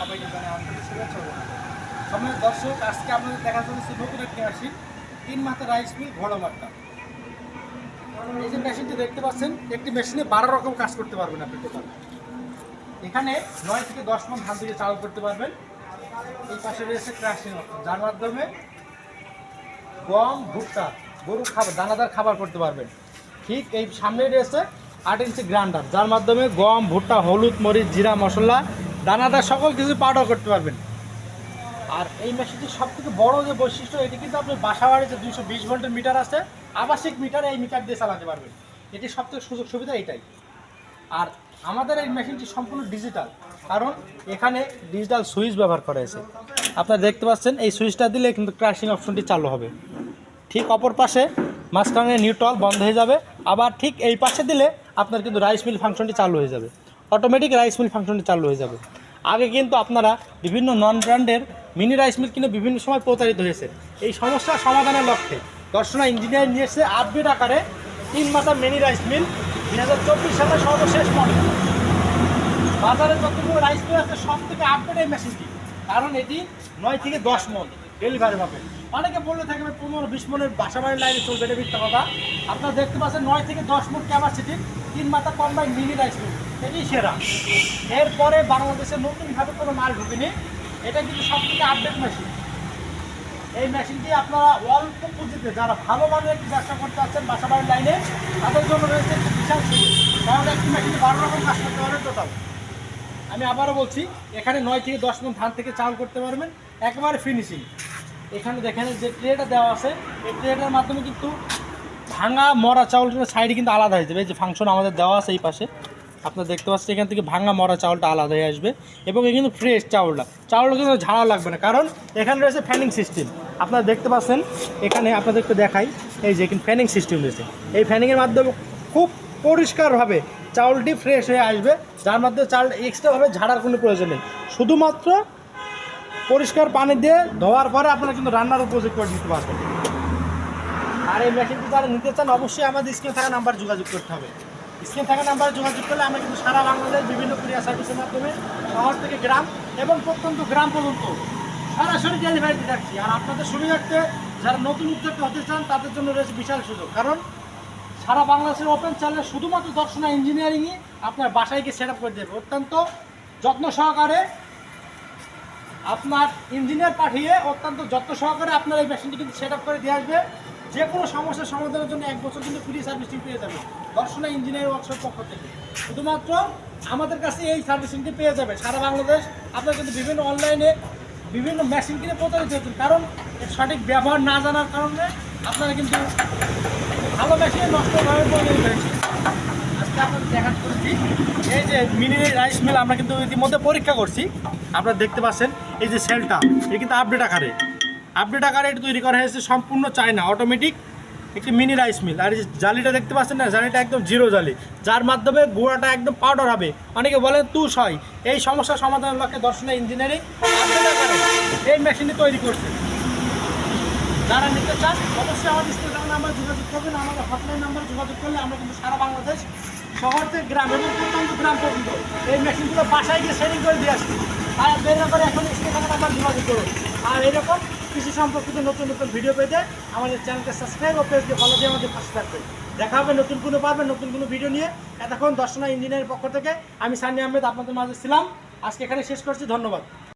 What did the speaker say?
সবাইকে জানাই শুভেচ্ছা দর্শক, আজকে আপনাদের দেখা চলেছে নতুন একটি মেশিন তিন মাথা রাইস মিল ঘোড়া এই যে মেশিনটি দেখতে পাচ্ছেন, একটি মেশিনে বারো রকম কাজ করতে পারবেন আপনি টোটাল। এখানে নয় থেকে দশ মন ধান থেকে চাল করতে পারবেন। এই পাশে রয়েছে ক্রাশিং যার মাধ্যমে গম, ভুট্টা গরু খাবার, দানাদার খাবার করতে পারবেন। ঠিক এই সামনে রয়েছে আট ইঞ্চি গ্রাইন্ডার যার মাধ্যমে গম, ভুট্টা, হলুদ, মরিচ, জিরা, মশলা দানাদার সকল কিছু পাউডার করতে পারবেন। আর এই মেশিনটির সব থেকে বড় যে বৈশিষ্ট্য, এটি কিন্তু আপনার বাসা বাড়িতে দুশো বিশ ভোল্টের মিটার আছে। আবাসিক মিটার এই মিটার দিয়ে চালাতে পারবেন। এটি সব থেকে সুযোগ সুবিধা এটাই। আর আমাদের এই মেশিনটি সম্পূর্ণ ডিজিটাল কারণ এখানে ডিজিটাল সুইচ ব্যবহার করা হয়েছে। আপনারা দেখতে পাচ্ছেন, এই সুইচটা দিলে কিন্তু ক্রাশিং অপশনটি চালু হবে। ঠিক অপর পাশে মাঝখানে নিউট্রাল বন্ধ হয়ে যাবে। আবার ঠিক এই পাশে দিলে আপনার কিন্তু রাইস মিল ফাংশনটি চালু হয়ে যাবে। অটোমেটিক রাইস মিল ফাংশনটি চালু হয়ে যাবে। আগে কিন্তু আপনারা বিভিন্ন নন ব্র্যান্ডের মিনি রাইস মিল কিনে বিভিন্ন সময় প্রতারিত হয়েছে। এই সমস্যার সমাধানের লক্ষ্যে দর্শনা ইঞ্জিনিয়ার নিয়ে এসে আপডেট আকারে তিন মাথা মিনি রাইস মিল দুই হাজার চব্বিশ সালে সর্বশেষ মডেল বাজারে যতগুলো রাইস মিল আছে সব থেকে আপডেট এই মেশিনটি কারণ এটি নয় থেকে দশ মন ডেলিভারি পাবে অনেকে বললে থাকবে পনেরো বিশ মনের বাসা বাড়ির লাইনে চলবে এটা মিথ্যা কথা। আপনারা দেখতে পাচ্ছেন নয় থেকে দশ মন ক্যাপাসিটি তিন মাথা কম্বাইন মিনি রাইস এটি সেরা। এরপরে বাংলাদেশে নতুনভাবে কোনো মাল ঢুকেনি, এটা কিন্তু সব থেকে আপডেট মেশিন এই মেশিনটি আপনারা অল্প পুঁজিতে যারা ভালো মানের একটি ব্যবসা করতে চাচ্ছেন বাসা বাড়ির লাইনে তাদের জন্য রয়েছে একটি বিশাল সুযোগ। কারণ একটি মেশিনে বারো রকম কাজ করতে পারবেন টোটাল আমি আবারও বলছি, এখানে নয় থেকে দশ মন ধান থেকে চাল করতে পারবেন, একেবারে ফিনিশিং এখানে দেখেন যে ট্রেটা দেওয়া আছে, এই ট্রেটার মাধ্যমে কিন্তু ভাঙা মরা চাউলটা সাইডে কিন্তু আলাদা হয়ে যাবে। এই যে ফাংশন আমাদের দেওয়া আছে এই পাশে, আপনারা দেখতে পাচ্ছেন এখান থেকে ভাঙা মরা চাউলটা আলাদা হয়ে আসবে এবং এ কিন্তু ফ্রেশ চাউলটা। চাউলটা কিন্তু ঝাড়া লাগবে না, কারণ এখানে রয়েছে ফ্যানিং সিস্টেম আপনারা দেখতে পাচ্ছেন, এখানে আপনাদেরকে দেখাই, এই যে এখানে ফ্যানিং সিস্টেম রয়েছে। এই ফ্যানিংয়ের মাধ্যমে খুব পরিষ্কারভাবে চাউলটি ফ্রেশ হয়ে আসবে, যার মাধ্যমে চাল এক্সট্রাভাবে ঝাড়ার কোনো প্রয়োজন নেই। শুধুমাত্র পরিষ্কার পানি দিয়ে ধোয়ার পরে আপনারা কিন্তু রান্নার উপযোগ করে দিতে পারবেন। আর এই মেশিনটি যারা নিতে চান, অবশ্যই আমাদের স্ক্রিনে থাকা নাম্বার যোগাযোগ করতে হবে। স্ক্রিনে থাকা নাম্বারে যোগাযোগ করলে আমরা কিন্তু সারা বাংলাদেশ বিভিন্ন কুরিয়ার সার্ভিসের মাধ্যমে শহর থেকে গ্রাম এবং প্রত্যন্ত গ্রাম পর্যন্ত সরাসরি ডেলিভারি দিয়ে থাকছি আর আপনাদের সুবিধার্থে যারা নতুন উদ্যোক্তা হতে চান, তাদের জন্য রয়েছে বিশাল সুযোগ। কারণ সারা বাংলাদেশের ওপেন চ্যানেলে শুধুমাত্র দর্শনা ইঞ্জিনিয়ারিংই আপনার বাসায় গিয়ে সেট করে দেবে। অত্যন্ত যত্ন সহকারে আপনার ইঞ্জিনিয়ার পাঠিয়ে অত্যন্ত যত্ন সহকারে আপনার এই মেশিনটি কিন্তু সেট করে দিয়ে আসবে। যে কোনো সমস্যার সমাধানের জন্য এক বছর কিন্তু ফ্রি সার্ভিসিং পেয়ে যাবে দর্শনা ইঞ্জিনিয়ার ওয়ার্কশপ পক্ষ থেকে। শুধুমাত্র আমাদের কাছে এই সার্ভিসিংটি পেয়ে যাবে সারা বাংলাদেশ। আপনার কিন্তু বিভিন্ন অনলাইনে বিভিন্ন মেশিন কিনে প্রতারিত হচ্ছেন কারণ এর সঠিক ব্যবহার না জানার কারণে আপনারা কিন্তু ভালো মেশিন নষ্ট পরিণত হয়েছে এই যে মিনি রাইস মিল আমরা কিন্তু ইতিমধ্যে পরীক্ষা করছি। আপনারা দেখতে পাচ্ছেন, এই যে সেলটা এটা কিন্তু আপডেট আকারে। আপডেট আকারে এটা তৈরি করা হয়েছে সম্পূর্ণ চায়না অটোমেটিক একটি মিনি রাইস মিল। আর এই জালিটা দেখতে পাচ্ছেন না, জালিটা একদম জিরো জালি। যার মাধ্যমে গুঁড়াটা একদম পাউডার হবে। অনেকে বলেন তুষ হয়। এই সমস্যার সমাধানের লক্ষ্যে দর্শনা ইঞ্জিনিয়ারিং এই মেশিনটি তৈরি করছে। যারা নিতে চান, অবশ্যই আমাদের স্টেশন নাম্বার যোগাযোগ করবেন, আমাদের হটলাইন নাম্বার যোগাযোগ করলে আমরা কিন্তু সারা বাংলাদেশ শহর থেকে গ্রাম এবং প্রত্যন্ত গ্রাম পর্যন্ত এই মেশিনগুলো বাসায় গিয়ে সেটিং করে দিয়ে আসছি। আর বের করে এখন স্টেশন নাম্বার যোগাযোগ করুন। আর এরকম কৃষি সম্পর্কিত নতুন নতুন ভিডিও পেতে আমাদের চ্যানেলকে সাবস্ক্রাইব ও পেজকে ফলো দিয়ে আমাদের পাশে থাকবেন। দেখা হবে নতুন কোনো পাবেন নতুন কোনো ভিডিও নিয়ে। এতক্ষণ দর্শনা ইঞ্জিনিয়ারের পক্ষ থেকে আমি সানি আহমেদ আপনাদের মাঝে ছিলাম। আজকে এখানে শেষ করছি। ধন্যবাদ।